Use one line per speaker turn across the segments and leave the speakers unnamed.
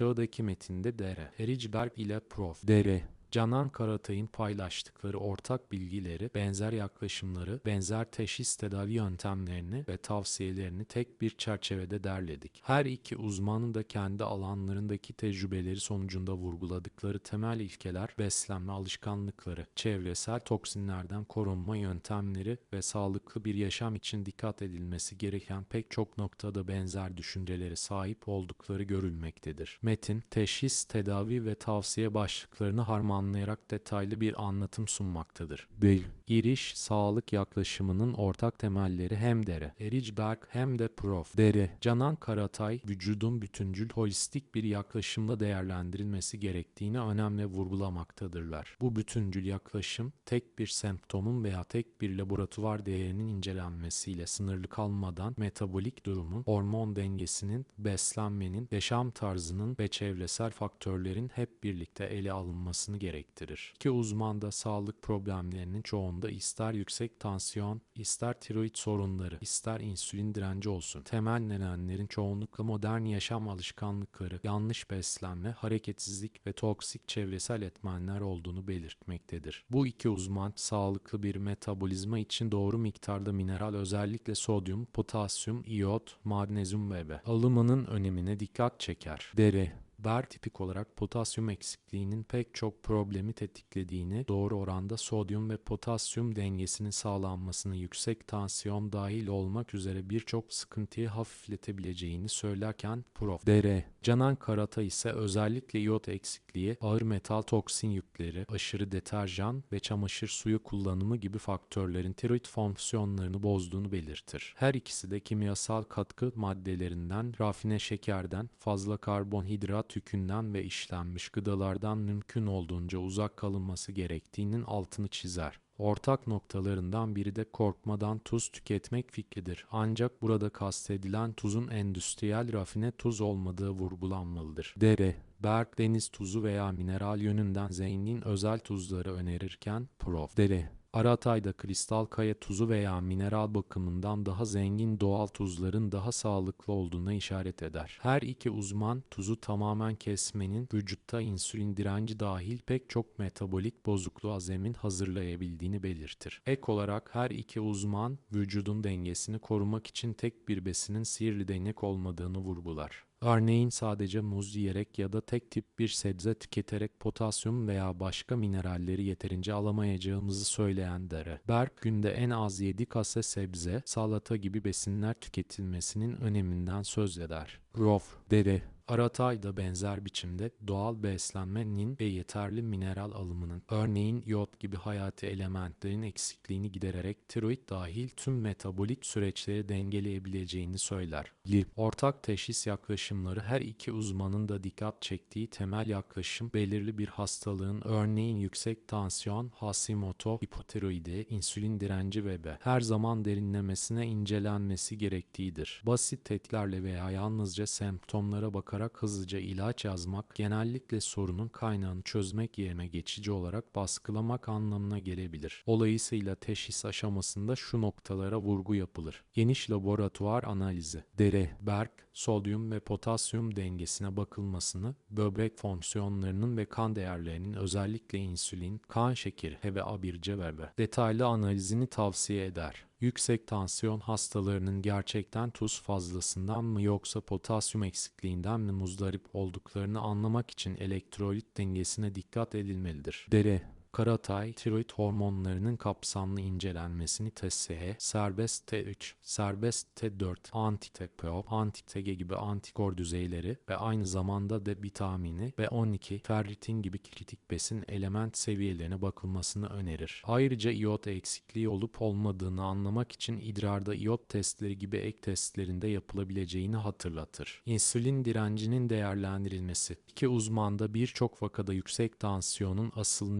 Aşağıdaki metinde Dere, Hericberg ile Prof. Dere, Canan Karatay'ın paylaştıkları ortak bilgileri, benzer yaklaşımları, benzer teşhis tedavi yöntemlerini ve tavsiyelerini tek bir çerçevede derledik. Her iki uzmanın da kendi alanlarındaki tecrübeleri sonucunda vurguladıkları temel ilkeler, beslenme alışkanlıkları, çevresel toksinlerden korunma yöntemleri ve sağlıklı bir yaşam için dikkat edilmesi gereken pek çok noktada benzer düşüncelere sahip oldukları görülmektedir. Metin, teşhis, tedavi ve tavsiye başlıklarını harmanlayarak detaylı bir anlatım sunmaktadır. 1. İriş, sağlık yaklaşımının ortak temelleri hem Dere, Ericberg hem de Prof. Dere, Canan Karatay, vücudun bütüncül, holistik bir yaklaşımla değerlendirilmesi gerektiğini önemli vurgulamaktadırlar. Bu bütüncül yaklaşım, tek bir semptomun veya tek bir laboratuvar değerinin incelenmesiyle sınırlı kalmadan metabolik durumun, hormon dengesinin, beslenmenin, yaşam tarzının ve çevresel faktörlerin hep birlikte ele alınmasını gerektirir. İki uzman da sağlık problemlerinin çoğunda ister yüksek tansiyon, ister tiroid sorunları, ister insülin direnci olsun. Temel nedenlerin çoğunlukla modern yaşam alışkanlıkları, yanlış beslenme, hareketsizlik ve toksik çevresel etmenler olduğunu belirtmektedir. Bu iki uzman sağlıklı bir metabolizma için doğru miktarda mineral özellikle sodyum, potasyum, iyot, magnezyum ve B alımının önemine dikkat çeker. Deri Ber tipik olarak potasyum eksikliğinin pek çok problemi tetiklediğini, doğru oranda sodyum ve potasyum dengesinin sağlanmasını yüksek tansiyon dahil olmak üzere birçok sıkıntıyı hafifletebileceğini söylerken Prof. Dr. Canan Karata ise özellikle iot eksikliği, ağır metal toksin yükleri, aşırı deterjan ve çamaşır suyu kullanımı gibi faktörlerin tiroid fonksiyonlarını bozduğunu belirtir. Her ikisi de kimyasal katkı maddelerinden, rafine şekerden, fazla karbonhidrat tükünden ve işlenmiş gıdalardan mümkün olduğunca uzak kalınması gerektiğinin altını çizer. Ortak noktalarından biri de korkmadan tuz tüketmek fikridir. Ancak burada kastedilen tuzun endüstriyel rafine tuz olmadığı vurgulanmalıdır. Dere, berk, deniz tuzu veya mineral yönünden zengin özel tuzları önerirken Prof. Dere, Aratay'da kristal kaya tuzu veya mineral bakımından daha zengin doğal tuzların daha sağlıklı olduğuna işaret eder. Her iki uzman tuzu tamamen kesmenin vücutta insülin direnci dahil pek çok metabolik bozukluğa zemin hazırlayabildiğini belirtir. Ek olarak her iki uzman vücudun dengesini korumak için tek bir besinin sihirli değnek olmadığını vurgular. Örneğin sadece muz yiyerek ya da tek tip bir sebze tüketerek potasyum veya başka mineralleri yeterince alamayacağımızı söyleyen Dere. Berk günde en az 7 kase sebze, salata gibi besinler tüketilmesinin öneminden söz eder. Rof, Dere, Aratay da benzer biçimde doğal beslenmenin ve yeterli mineral alımının, örneğin iot gibi hayati elementlerin eksikliğini gidererek tiroid dahil tüm metabolik süreçleri dengeleyebileceğini söyler. Ortak teşhis yaklaşımları her iki uzmanın da dikkat çektiği temel yaklaşım belirli bir hastalığın, örneğin yüksek tansiyon, Hashimoto, hipotiroidi, insülin direnci ve B, her zaman derinlemesine incelenmesi gerektiğidir. Basit tetkiklerle veya yalnızca semptomlara bakarak hızlıca ilaç yazmak genellikle sorunun kaynağını çözmek yerine geçici olarak baskılamak anlamına gelebilir. Dolayısıyla teşhis aşamasında şu noktalara vurgu yapılır. Geniş laboratuvar analizi, dere, berk, sodyum ve potasyum dengesine bakılmasını, böbrek fonksiyonlarının ve kan değerlerinin özellikle insülin, kan şekeri ve A1C ve B detaylı analizini tavsiye eder. Yüksek tansiyon hastalarının gerçekten tuz fazlasından mı yoksa potasyum eksikliğinden mi muzdarip olduklarını anlamak için elektrolit dengesine dikkat edilmelidir. Dere Karatay, tiroid hormonlarının kapsamlı incelenmesini TSH, serbest T3, serbest T4, anti-TPO, anti-TG gibi antikor düzeyleri ve aynı zamanda D vitamini ve 12, ferritin gibi kritik besin element seviyelerine bakılmasını önerir. Ayrıca iot eksikliği olup olmadığını anlamak için idrarda iot testleri gibi ek testlerinde yapılabileceğini hatırlatır. İnsülin direncinin değerlendirilmesi. İki uzmanda birçok vakada yüksek tansiyonun asıl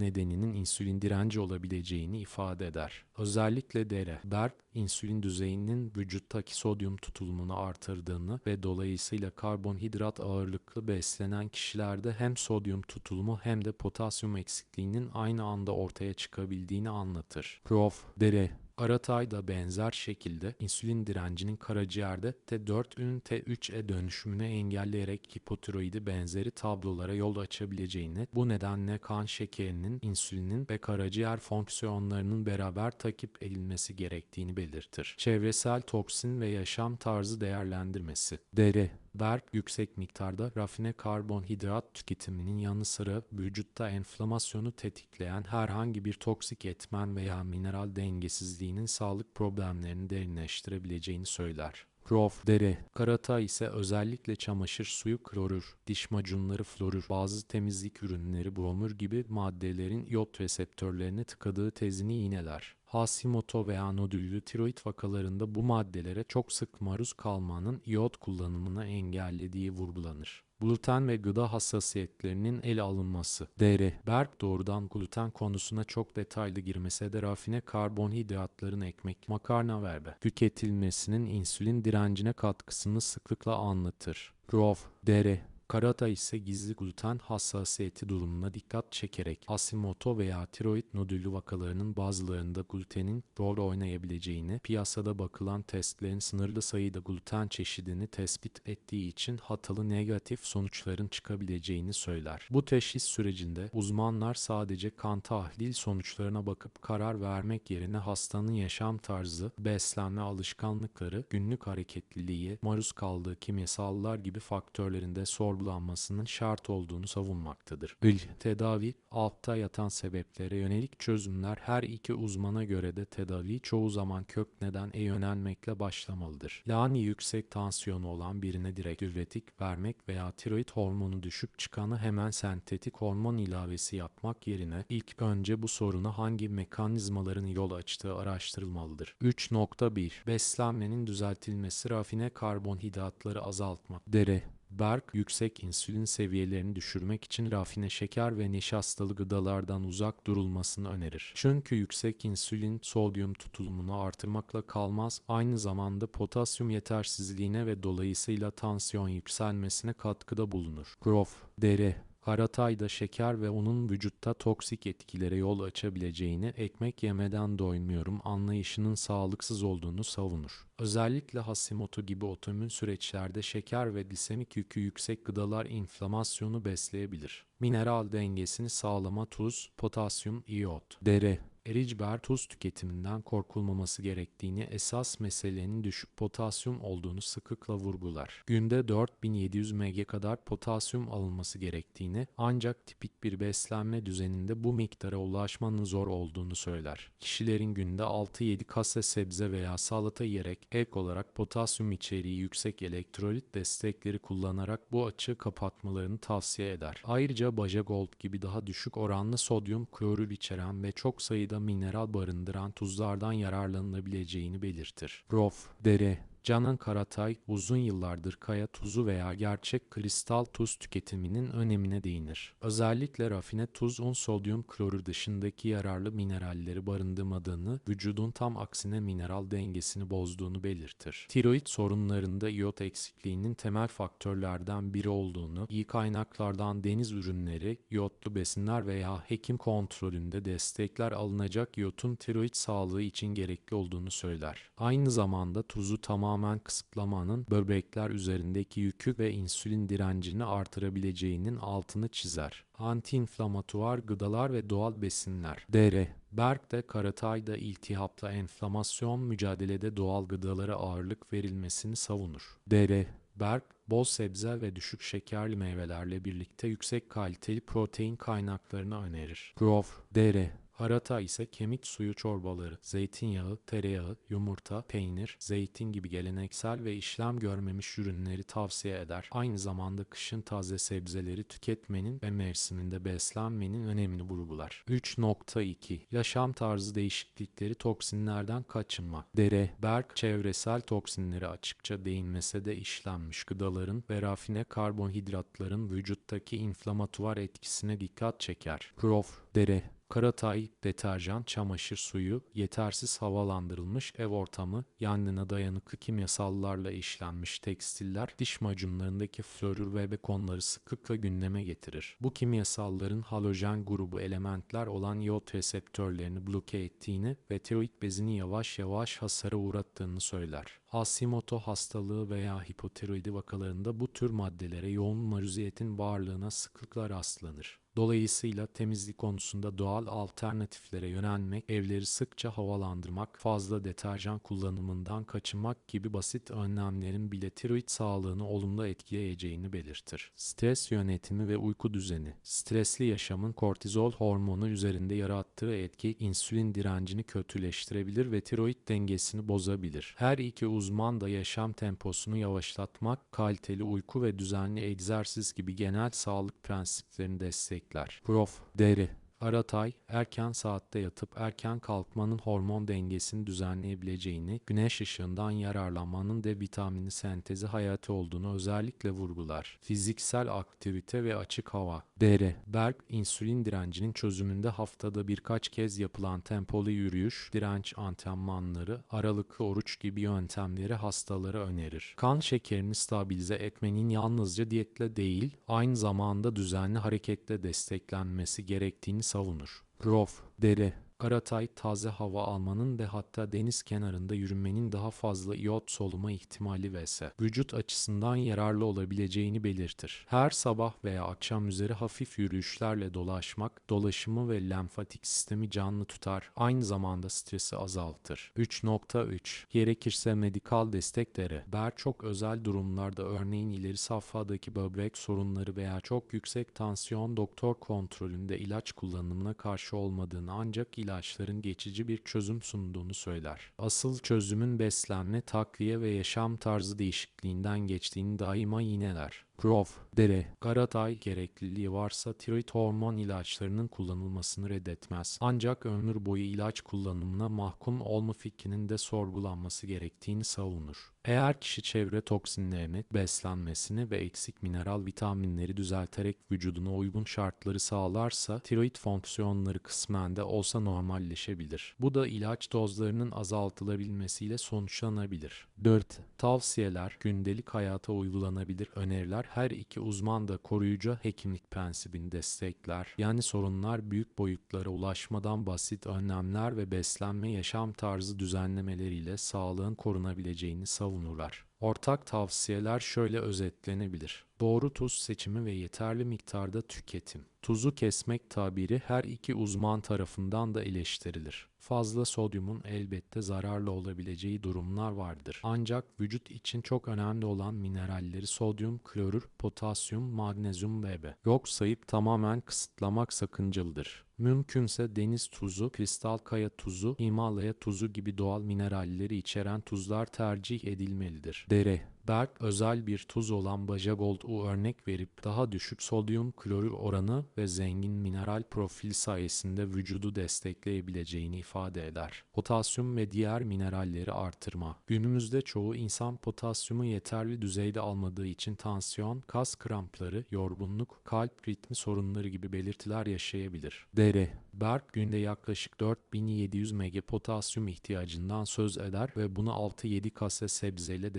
nedeninin insülin direnci olabileceğini ifade eder. Özellikle dere, berk, insülin düzeyinin vücuttaki sodyum tutulumunu artırdığını ve dolayısıyla karbonhidrat ağırlıklı beslenen kişilerde hem sodyum tutulumu hem de potasyum eksikliğinin aynı anda ortaya çıkabildiğini anlatır. Prof. Dere Aratay da benzer şekilde insülin direncinin karaciğerde T4'ün T3'e dönüşümünü engelleyerek hipotiroidi benzeri tablolara yol açabileceğini, bu nedenle kan şekerinin, insülinin ve karaciğer fonksiyonlarının beraber takip edilmesi gerektiğini belirtir. Çevresel toksin ve yaşam tarzı değerlendirmesi. Deri Berk yüksek miktarda rafine karbonhidrat tüketiminin yanı sıra vücutta enflamasyonu tetikleyen herhangi bir toksik etmen veya mineral dengesizliğinin sağlık problemlerini derinleştirebileceğini söyler. Prof. Deri. Karata ise özellikle çamaşır suyu klorür, diş macunları florür, bazı temizlik ürünleri bromür gibi maddelerin iot reseptörlerini tıkadığı tezini iğneler. Hashimoto veya nodüllü tiroid vakalarında bu maddelere çok sık maruz kalmanın iot kullanımını engellediği vurgulanır. Gluten ve gıda hassasiyetlerinin ele alınması. DR. Berk doğrudan gluten konusuna çok detaylı girmese de rafine karbonhidratların ekmek, makarna ve be tüketilmesinin insülin direncine katkısını sıklıkla anlatır. Prof. DR. Karata ise gizli gluten hassasiyeti durumuna dikkat çekerek Hashimoto veya tiroid nodülü vakalarının bazılarında glutenin rol oynayabileceğini, piyasada bakılan testlerin sınırlı sayıda gluten çeşidini tespit ettiği için hatalı negatif sonuçların çıkabileceğini söyler. Bu teşhis sürecinde uzmanlar sadece kan tahlil sonuçlarına bakıp karar vermek yerine hastanın yaşam tarzı, beslenme alışkanlıkları, günlük hareketliliği, maruz kaldığı kimyasallar gibi faktörlerinde sor sorgulanmasının şart olduğunu savunmaktadır. İl, tedavi, altta yatan sebeplere yönelik çözümler her iki uzmana göre de tedavi çoğu zaman kök nedene yönelmekle başlamalıdır. Yani yüksek tansiyonu olan birine direkt üretik vermek veya tiroid hormonu düşük çıkanı hemen sentetik hormon ilavesi yapmak yerine ilk önce bu soruna hangi mekanizmaların yol açtığı araştırılmalıdır. 3.1 Beslenmenin düzeltilmesi rafine karbonhidratları azaltmak. Dere Berk, yüksek insülin seviyelerini düşürmek için rafine şeker ve nişastalı gıdalardan uzak durulmasını önerir. Çünkü yüksek insülin sodyum tutulumunu artırmakla kalmaz, aynı zamanda potasyum yetersizliğine ve dolayısıyla tansiyon yükselmesine katkıda bulunur. Prof. Dere Karatay'da şeker ve onun vücutta toksik etkilere yol açabileceğini ekmek yemeden doymuyorum anlayışının sağlıksız olduğunu savunur. Özellikle Hashimoto gibi otoimmün süreçlerde şeker ve glisemik yükü yüksek gıdalar inflamasyonu besleyebilir. Mineral dengesini sağlama tuz, potasyum, iot, dere, Ericber tuz tüketiminden korkulmaması gerektiğini esas meselenin düşük potasyum olduğunu sıklıkla vurgular. Günde 4700 mg kadar potasyum alınması gerektiğini ancak tipik bir beslenme düzeninde bu miktara ulaşmanın zor olduğunu söyler. Kişilerin günde 6-7 kase sebze veya salata yiyerek ek olarak potasyum içeriği yüksek elektrolit destekleri kullanarak bu açığı kapatmalarını tavsiye eder. Ayrıca Baja Gold gibi daha düşük oranlı sodyum klorür içeren ve çok sayıda mineral barındıran tuzlardan yararlanılabileceğini belirtir. Rof, dere, Canan Karatay uzun yıllardır kaya tuzu veya gerçek kristal tuz tüketiminin önemine değinir. Özellikle rafine tuz un sodyum klorür dışındaki yararlı mineralleri barındırmadığını, vücudun tam aksine mineral dengesini bozduğunu belirtir. Tiroid sorunlarında iot eksikliğinin temel faktörlerden biri olduğunu, iyi kaynaklardan deniz ürünleri, iyotlu besinler veya hekim kontrolünde destekler alınacak iyotun tiroid sağlığı için gerekli olduğunu söyler. Aynı zamanda tuzu tamamen tamamen kısıtlamanın böbrekler üzerindeki yükü ve insülin direncini artırabileceğinin altını çizer. Antiinflamatuar gıdalar ve doğal besinler. DR Berk de Karatay'da iltihapla enflamasyon mücadelede doğal gıdalara ağırlık verilmesini savunur. DR Berk, bol sebze ve düşük şekerli meyvelerle birlikte yüksek kaliteli protein kaynaklarını önerir. Prof. DR Harata ise kemik suyu çorbaları, zeytinyağı, tereyağı, yumurta, peynir, zeytin gibi geleneksel ve işlem görmemiş ürünleri tavsiye eder. Aynı zamanda kışın taze sebzeleri tüketmenin ve mevsiminde beslenmenin önemini vurgular. 3.2 Yaşam tarzı değişiklikleri toksinlerden kaçınmak. Dere, Berk çevresel toksinleri açıkça değinmese de işlenmiş gıdaların ve rafine karbonhidratların vücuttaki inflamatuar etkisine dikkat çeker. Prof. Dere Karatay, deterjan, çamaşır suyu, yetersiz havalandırılmış ev ortamı, yangına dayanıklı kimyasallarla işlenmiş tekstiller, diş macunlarındaki florür ve bekonları sıklıkla gündeme getirir. Bu kimyasalların halojen grubu elementler olan iot reseptörlerini bloke ettiğini ve tiroid bezini yavaş yavaş hasara uğrattığını söyler. Hashimoto hastalığı veya hipotiroidi vakalarında bu tür maddelere yoğun maruziyetin varlığına sıklıkla rastlanır. Dolayısıyla temizlik konusunda doğal alternatiflere yönelmek, evleri sıkça havalandırmak, fazla deterjan kullanımından kaçınmak gibi basit önlemlerin bile tiroid sağlığını olumlu etkileyeceğini belirtir. Stres yönetimi ve uyku düzeni Stresli yaşamın kortizol hormonu üzerinde yarattığı etki insülin direncini kötüleştirebilir ve tiroid dengesini bozabilir. Her iki uzman da yaşam temposunu yavaşlatmak, kaliteli uyku ve düzenli egzersiz gibi genel sağlık prensiplerini destekler. Prof. Deri Aratay, erken saatte yatıp erken kalkmanın hormon dengesini düzenleyebileceğini, güneş ışığından yararlanmanın de vitamini sentezi hayati olduğunu özellikle vurgular. Fiziksel aktivite ve açık hava. DR. Berg, insülin direncinin çözümünde haftada birkaç kez yapılan tempolu yürüyüş, direnç antrenmanları, aralıklı oruç gibi yöntemleri hastalara önerir. Kan şekerini stabilize etmenin yalnızca diyetle değil, aynı zamanda düzenli hareketle desteklenmesi gerektiğini savunur. Prof. Dere Karatay taze hava almanın ve hatta deniz kenarında yürümenin daha fazla iot soluma ihtimali vs. vücut açısından yararlı olabileceğini belirtir. Her sabah veya akşam üzeri hafif yürüyüşlerle dolaşmak, dolaşımı ve lenfatik sistemi canlı tutar, aynı zamanda stresi azaltır. 3.3 Gerekirse medikal desteklere, ber çok özel durumlarda örneğin ileri safhadaki böbrek sorunları veya çok yüksek tansiyon doktor kontrolünde ilaç kullanımına karşı olmadığını ancak ilaçların geçici bir çözüm sunduğunu söyler. Asıl çözümün beslenme, takviye ve yaşam tarzı değişikliğinden geçtiğini daima yineler. Prof. Dere, Karatay gerekliliği varsa tiroid hormon ilaçlarının kullanılmasını reddetmez. Ancak ömür boyu ilaç kullanımına mahkum olma fikrinin de sorgulanması gerektiğini savunur. Eğer kişi çevre toksinlerini, beslenmesini ve eksik mineral vitaminleri düzelterek vücuduna uygun şartları sağlarsa tiroid fonksiyonları kısmen de olsa normalleşebilir. Bu da ilaç dozlarının azaltılabilmesiyle sonuçlanabilir. 4. Tavsiyeler, gündelik hayata uygulanabilir öneriler her iki uzman da koruyucu hekimlik prensibini destekler. Yani sorunlar büyük boyutlara ulaşmadan basit önlemler ve beslenme yaşam tarzı düzenlemeleriyle sağlığın korunabileceğini savunurlar. Ortak tavsiyeler şöyle özetlenebilir. Doğru tuz seçimi ve yeterli miktarda tüketim. Tuzu kesmek tabiri her iki uzman tarafından da eleştirilir. Fazla sodyumun elbette zararlı olabileceği durumlar vardır. Ancak vücut için çok önemli olan mineralleri sodyum, klorür, potasyum, magnezyum ve B. Yok sayıp tamamen kısıtlamak sakıncalıdır. Mümkünse deniz tuzu, kristal kaya tuzu, Himalaya tuzu gibi doğal mineralleri içeren tuzlar tercih edilmelidir. Dere Berk özel bir tuz olan Bajagold'u örnek verip daha düşük sodyum klorür oranı ve zengin mineral profil sayesinde vücudu destekleyebileceğini ifade eder. Potasyum ve diğer mineralleri artırma. Günümüzde çoğu insan potasyumu yeterli düzeyde almadığı için tansiyon, kas krampları, yorgunluk, kalp ritmi sorunları gibi belirtiler yaşayabilir. Deri Berk günde yaklaşık 4700 mg potasyum ihtiyacından söz eder ve bunu 6-7 kase sebzeyle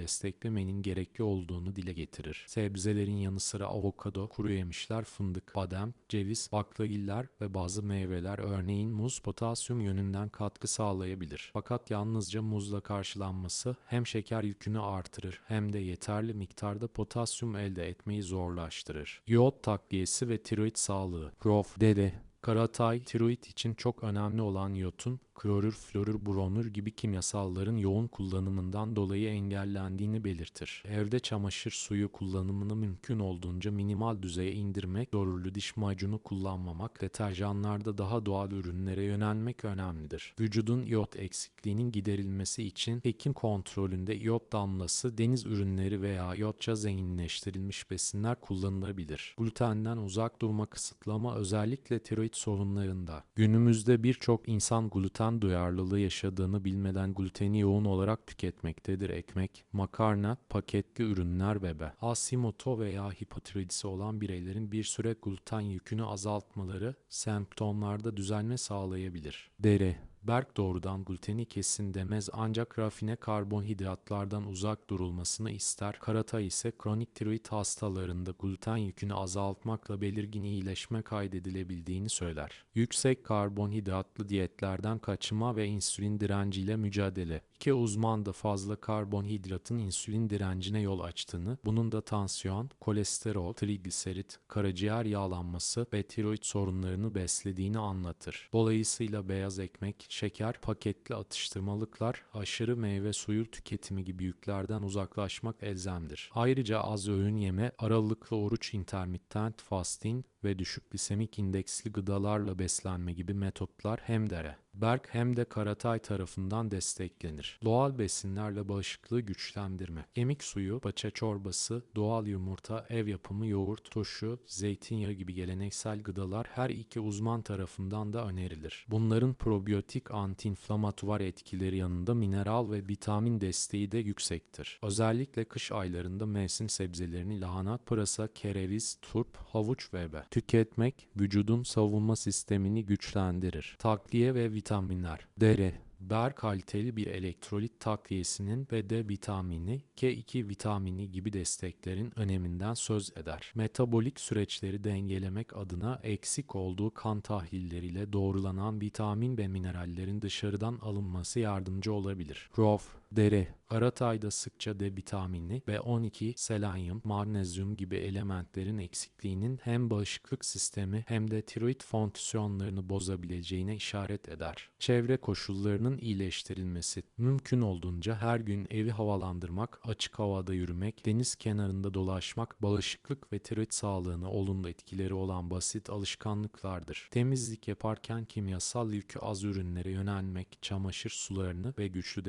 desteklemenin gerekli olduğunu dile getirir. Sebzelerin yanı sıra avokado, kuru yemişler, fındık, badem, ceviz, baklagiller ve bazı meyveler örneğin muz potasyum yönünden katkı sağlayabilir. Fakat yalnızca muzla karşılanması hem şeker yükünü artırır hem de yeterli miktarda potasyum elde etmeyi zorlaştırır. Yoğurt takviyesi ve tiroid sağlığı. Prof. Dede Karatay, tiroid için çok önemli olan iyotun klorür, florür, bronür gibi kimyasalların yoğun kullanımından dolayı engellendiğini belirtir. Evde çamaşır suyu kullanımını mümkün olduğunca minimal düzeye indirmek, zorlu diş macunu kullanmamak, deterjanlarda daha doğal ürünlere yönelmek önemlidir. Vücudun iot eksikliğinin giderilmesi için hekim kontrolünde iot damlası, deniz ürünleri veya iotça zenginleştirilmiş besinler kullanılabilir. Glutenden uzak durma kısıtlama özellikle tiroid sorunlarında. Günümüzde birçok insan gluten gluten duyarlılığı yaşadığını bilmeden gluteni yoğun olarak tüketmektedir. Ekmek, makarna, paketli ürünler ve be. Hashimoto veya hipotiroidisi olan bireylerin bir süre gluten yükünü azaltmaları semptomlarda düzelme sağlayabilir. Deri Berk doğrudan gluteni kesin demez ancak rafine karbonhidratlardan uzak durulmasını ister. Karatay ise kronik tiroid hastalarında gluten yükünü azaltmakla belirgin iyileşme kaydedilebildiğini söyler. Yüksek karbonhidratlı diyetlerden kaçınma ve insülin direnciyle mücadele. İki uzman da fazla karbonhidratın insülin direncine yol açtığını, bunun da tansiyon, kolesterol, trigliserit, karaciğer yağlanması ve tiroid sorunlarını beslediğini anlatır. Dolayısıyla beyaz ekmek, şeker, paketli atıştırmalıklar, aşırı meyve suyu tüketimi gibi yüklerden uzaklaşmak elzemdir. Ayrıca az öğün yeme, aralıklı oruç intermittent fasting ve düşük glisemik indeksli gıdalarla beslenme gibi metotlar hem dere. Berk hem de Karatay tarafından desteklenir. Doğal besinlerle bağışıklığı güçlendirme. Kemik suyu, paça çorbası, doğal yumurta, ev yapımı yoğurt, turşu, zeytinyağı gibi geleneksel gıdalar her iki uzman tarafından da önerilir. Bunların probiyotik antiinflamatuar etkileri yanında mineral ve vitamin desteği de yüksektir. Özellikle kış aylarında mevsim sebzelerini lahana, pırasa, kereviz, turp, havuç ve be tüketmek vücudun savunma sistemini güçlendirir. Takviye ve vitaminler. Dere, Ber kaliteli bir elektrolit takviyesinin ve D vitamini, K2 vitamini gibi desteklerin öneminden söz eder. Metabolik süreçleri dengelemek adına eksik olduğu kan tahlilleriyle doğrulanan vitamin ve minerallerin dışarıdan alınması yardımcı olabilir. Prof, deri, Aratay'da sıkça D vitamini, B12, selenyum, magnezyum gibi elementlerin eksikliğinin hem bağışıklık sistemi hem de tiroid fonksiyonlarını bozabileceğine işaret eder. Çevre koşullarının iyileştirilmesi, mümkün olduğunca her gün evi havalandırmak, açık havada yürümek, deniz kenarında dolaşmak, bağışıklık ve tiroid sağlığına olumlu etkileri olan basit alışkanlıklardır. Temizlik yaparken kimyasal yükü az ürünlere yönelmek, çamaşır sularını ve güçlü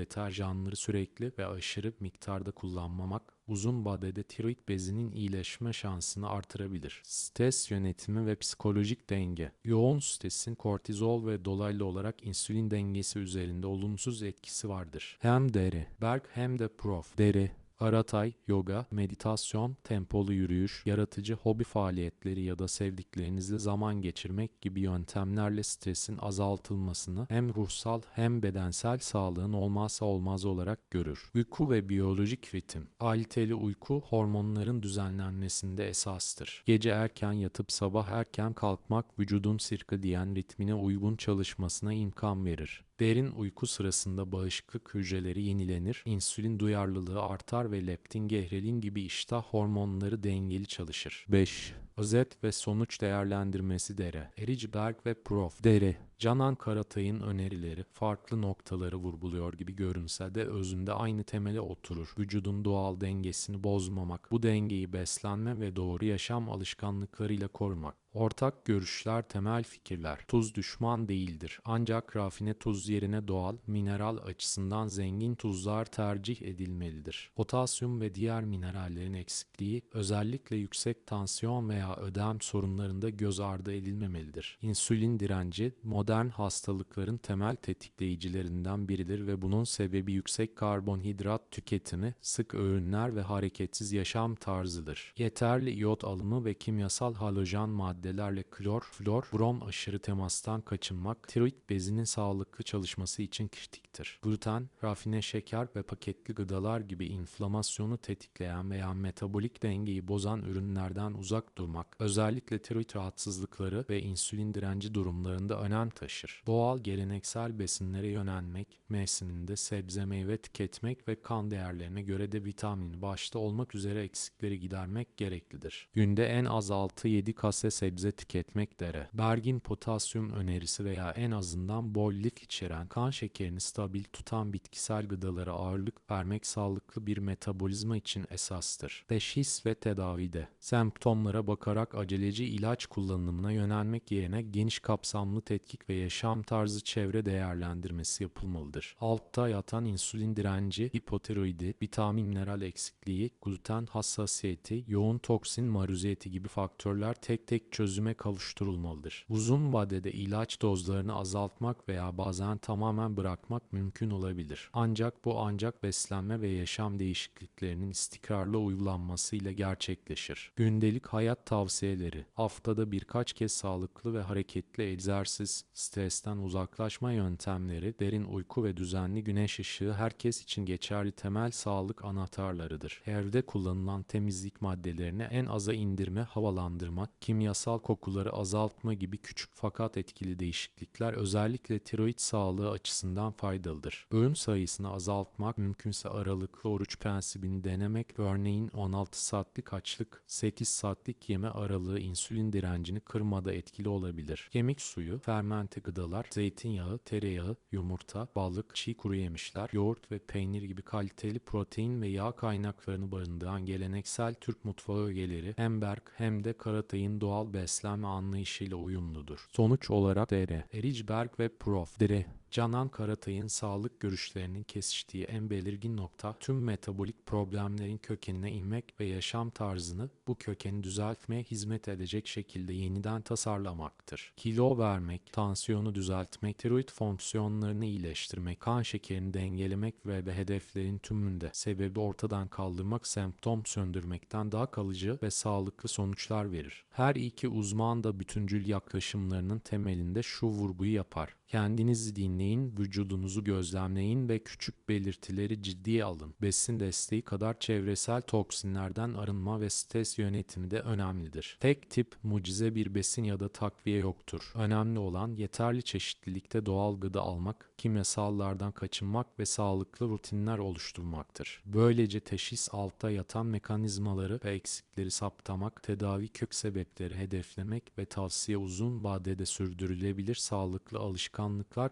deterjanları sürekli ve aşırı miktarda kullanmamak uzun vadede tiroid bezinin iyileşme şansını artırabilir. Stres yönetimi ve psikolojik denge. Yoğun stresin kortizol ve dolaylı olarak insülin dengesi üzerinde olumsuz etkisi vardır. Hem deri, Berg hem de Prof. Deri, Aratay, yoga, meditasyon, tempolu yürüyüş, yaratıcı hobi faaliyetleri ya da sevdiklerinizle zaman geçirmek gibi yöntemlerle stresin azaltılmasını hem ruhsal hem bedensel sağlığın olmazsa olmaz olarak görür. Uyku ve biyolojik ritim. Kaliteli uyku hormonların düzenlenmesinde esastır. Gece erken yatıp sabah erken kalkmak vücudun sirkadiyen ritmine uygun çalışmasına imkan verir. Derin uyku sırasında bağışıklık hücreleri yenilenir, insülin duyarlılığı artar ve leptin, gehrelin gibi iştah hormonları dengeli çalışır. 5. Özet ve sonuç değerlendirmesi dere. Ericberg ve Prof. Dere. Canan Karatay'ın önerileri farklı noktaları vurguluyor gibi görünse de özünde aynı temele oturur. Vücudun doğal dengesini bozmamak, bu dengeyi beslenme ve doğru yaşam alışkanlıklarıyla korumak. Ortak görüşler, temel fikirler. Tuz düşman değildir. Ancak rafine tuz yerine doğal, mineral açısından zengin tuzlar tercih edilmelidir. Potasyum ve diğer minerallerin eksikliği özellikle yüksek tansiyon veya ödem sorunlarında göz ardı edilmemelidir. İnsülin direnci modern hastalıkların temel tetikleyicilerinden biridir ve bunun sebebi yüksek karbonhidrat tüketimi, sık öğünler ve hareketsiz yaşam tarzıdır. Yeterli iot alımı ve kimyasal halojen maddelerle klor, flor, brom aşırı temastan kaçınmak, tiroid bezinin sağlıklı çalışması için kritiktir. Gluten, rafine şeker ve paketli gıdalar gibi inflamasyonu tetikleyen veya metabolik dengeyi bozan ürünlerden uzak durmak, özellikle tiroid rahatsızlıkları ve insülin direnci durumlarında önem taşır. Doğal geleneksel besinlere yönelmek, mevsiminde sebze meyve tüketmek ve kan değerlerine göre de vitamin başta olmak üzere eksikleri gidermek gereklidir. Günde en az 6-7 kase sebze tüketmek dere. Bergin potasyum önerisi veya en azından bol lif içeren kan şekerini stabil tutan bitkisel gıdalara ağırlık vermek sağlıklı bir metabolizma için esastır. Teşhis ve tedavide. Semptomlara bakarak aceleci ilaç kullanımına yönelmek yerine geniş kapsamlı tetkik ve ve yaşam tarzı çevre değerlendirmesi yapılmalıdır. Altta yatan insülin direnci, hipotiroidi, vitamin mineral eksikliği, gluten hassasiyeti, yoğun toksin maruziyeti gibi faktörler tek tek çözüme kavuşturulmalıdır. Uzun vadede ilaç dozlarını azaltmak veya bazen tamamen bırakmak mümkün olabilir. Ancak bu ancak beslenme ve yaşam değişikliklerinin istikrarlı uygulanmasıyla gerçekleşir. Gündelik hayat tavsiyeleri haftada birkaç kez sağlıklı ve hareketli egzersiz, stresten uzaklaşma yöntemleri, derin uyku ve düzenli güneş ışığı herkes için geçerli temel sağlık anahtarlarıdır. Evde kullanılan temizlik maddelerini en aza indirme, havalandırma, kimyasal kokuları azaltma gibi küçük fakat etkili değişiklikler özellikle tiroid sağlığı açısından faydalıdır. Öğün sayısını azaltmak, mümkünse aralıklı oruç prensibini denemek, örneğin 16 saatlik açlık, 8 saatlik yeme aralığı insülin direncini kırmada etkili olabilir. Kemik suyu, fermente gıdalar, zeytinyağı, tereyağı, yumurta, balık, çiğ kuru yemişler, yoğurt ve peynir gibi kaliteli protein ve yağ kaynaklarını barındıran geleneksel Türk mutfağı ögeleri hem Berk hem de Karatay'ın doğal beslenme anlayışıyla uyumludur. Sonuç olarak DR, Ericberg ve Prof. Dere, Canan Karatay'ın sağlık görüşlerinin kesiştiği en belirgin nokta tüm metabolik problemlerin kökenine inmek ve yaşam tarzını bu kökeni düzeltmeye hizmet edecek şekilde yeniden tasarlamaktır. Kilo vermek, tansiyonu düzeltmek, tiroid fonksiyonlarını iyileştirmek, kan şekerini dengelemek ve, ve hedeflerin tümünde sebebi ortadan kaldırmak semptom söndürmekten daha kalıcı ve sağlıklı sonuçlar verir. Her iki uzman da bütüncül yaklaşımlarının temelinde şu vurguyu yapar. Kendinizi dinleyin, vücudunuzu gözlemleyin ve küçük belirtileri ciddiye alın. Besin desteği kadar çevresel toksinlerden arınma ve stres yönetimi de önemlidir. Tek tip mucize bir besin ya da takviye yoktur. Önemli olan yeterli çeşitlilikte doğal gıda almak, kimyasallardan kaçınmak ve sağlıklı rutinler oluşturmaktır. Böylece teşhis altta yatan mekanizmaları ve eksikleri saptamak, tedavi kök sebepleri hedeflemek ve tavsiye uzun vadede sürdürülebilir sağlıklı alışkanlıklar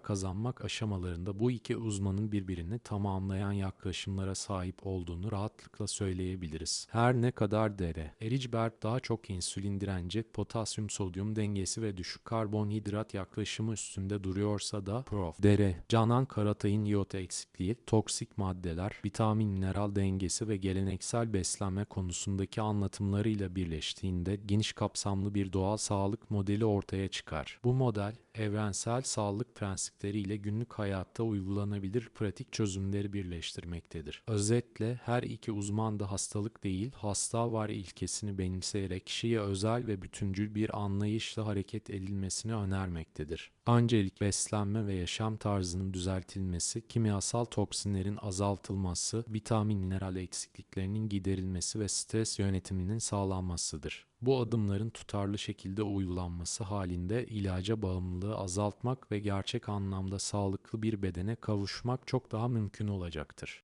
kazanmak aşamalarında bu iki uzmanın birbirini tamamlayan yaklaşımlara sahip olduğunu rahatlıkla söyleyebiliriz. Her ne kadar dere, Ericberg daha çok insülin direnci, potasyum sodyum dengesi ve düşük karbonhidrat yaklaşımı üstünde duruyorsa da Prof. Dere, Canan Karatay'ın iot eksikliği, toksik maddeler, vitamin mineral dengesi ve geleneksel beslenme konusundaki anlatımlarıyla birleştiğinde geniş kapsamlı bir doğal sağlık modeli ortaya çıkar. Bu model evrensel sağlık prensipleriyle günlük hayatta uygulanabilir pratik çözümleri birleştirmektedir. Özetle her iki uzman da hastalık değil, hasta var ilkesini benimseyerek kişiye özel ve bütüncül bir anlayışla hareket edilmesini önermektedir. Öncelik beslenme ve yaşam tarzının düzeltilmesi, kimyasal toksinlerin azaltılması, vitamin mineral eksikliklerinin giderilmesi ve stres yönetiminin sağlanmasıdır. Bu adımların tutarlı şekilde uygulanması halinde ilaca bağımlılığı azaltmak ve gerçek anlamda sağlıklı bir bedene kavuşmak çok daha mümkün olacaktır.